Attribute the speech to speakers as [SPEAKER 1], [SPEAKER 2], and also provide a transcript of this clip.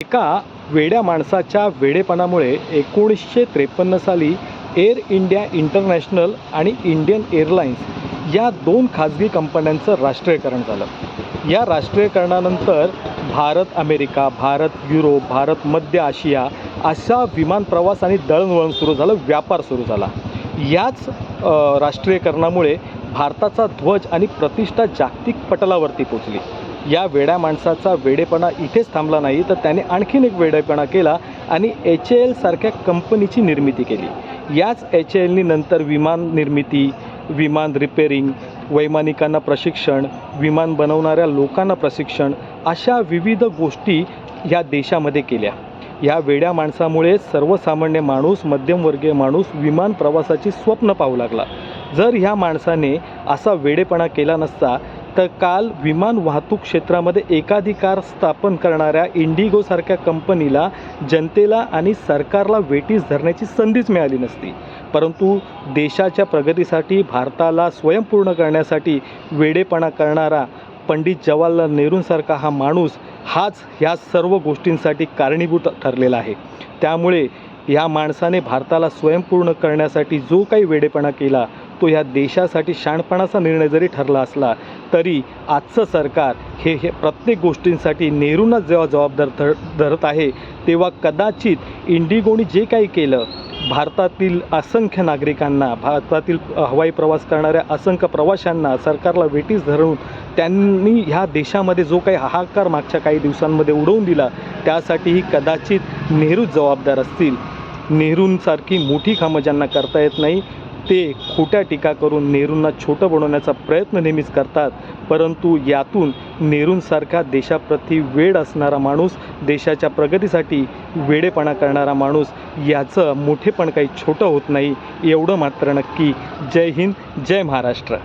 [SPEAKER 1] एका वेड्या माणसाच्या वेडेपणामुळे एकोणीसशे त्रेपन्न साली एअर इंडिया इंटरनॅशनल आणि इंडियन एअरलाइन्स या दोन खाजगी कंपन्यांचं राष्ट्रीयकरण झालं. या राष्ट्रीयकरणानंतर भारत अमेरिका भारत युरोप भारत मध्य आशिया असा विमान प्रवास आणि दळणवळण सुरू झालं व्यापार सुरू झाला. याच राष्ट्रीयकरणामुळे भारताचा ध्वज आणि प्रतिष्ठा जागतिक पटलावरती पोचली. या वेड्या माणसाचा वेडेपणा इथेच थांबला नाही तर त्याने आणखीन एक वेडेपणा केला आणि एच ए एलसारख्या कंपनीची निर्मिती केली. याच एच ए एलनी नंतर विमान निर्मिती विमान रिपेरिंग वैमानिकांना प्रशिक्षण विमान बनवणाऱ्या लोकांना प्रशिक्षण अशा विविध गोष्टी या देशामध्ये केल्या. या वेड्या माणसामुळे सर्वसामान्य माणूस मध्यमवर्गीय माणूस विमान प्रवासाची स्वप्न पाहू लागला. जर ह्या माणसाने असा वेडेपणा केला नसता तर काल विमान वाहतूक क्षेत्रामध्ये एकाधिकार स्थापन करणाऱ्या इंडिगोसारख्या कंपनीला जनतेला आणि सरकारला वेटीस धरण्याची संधीच मिळाली नसती. परंतु देशाच्या प्रगतीसाठी भारताला स्वयंपूर्ण करण्यासाठी वेडेपणा करणारा पंडित जवाहरलाल नेहरूंसारखा हा माणूस हाच ह्या सर्व गोष्टींसाठी कारणीभूत ठरलेला आहे. त्यामुळे या माणसाने भारताला स्वयंपूर्ण करण्यासाठी जो काही वेडेपणा केला तो ह्या देशासाठी शाणपणाचा निर्णय जरी ठरला असला तरी आजचं सरकार हे हे प्रत्येक गोष्टींसाठी नेहरूंनाच जेव्हा जबाबदार धर धरत आहे तेव्हा कदाचित इंडिगोनी जे काही केलं भारतातील असंख्य नागरिकांना भारतातील हवाई प्रवास करणाऱ्या असंख्य प्रवाशांना सरकारला वेटीस धरून त्यांनी ह्या देशामध्ये जो काही हाहाकार मागच्या काही दिवसांमध्ये उडवून दिला त्यासाठीही कदाचित नेहरू जबाबदार असतील. नेहरूंसारखी मोठी कामं ज्यांना करता येत नाही ते खोट्या टीका करून नेहरूंना छोटं बनवण्याचा प्रयत्न नेहमीच करतात. परंतु यातून नेहरूंसारखा देशाप्रती वेड असणारा माणूस देशाच्या प्रगतीसाठी वेडेपणा करणारा माणूस याचं मोठेपण काही छोटं होत नाही एवढं मात्र नक्की. जय हिंद जय महाराष्ट्र.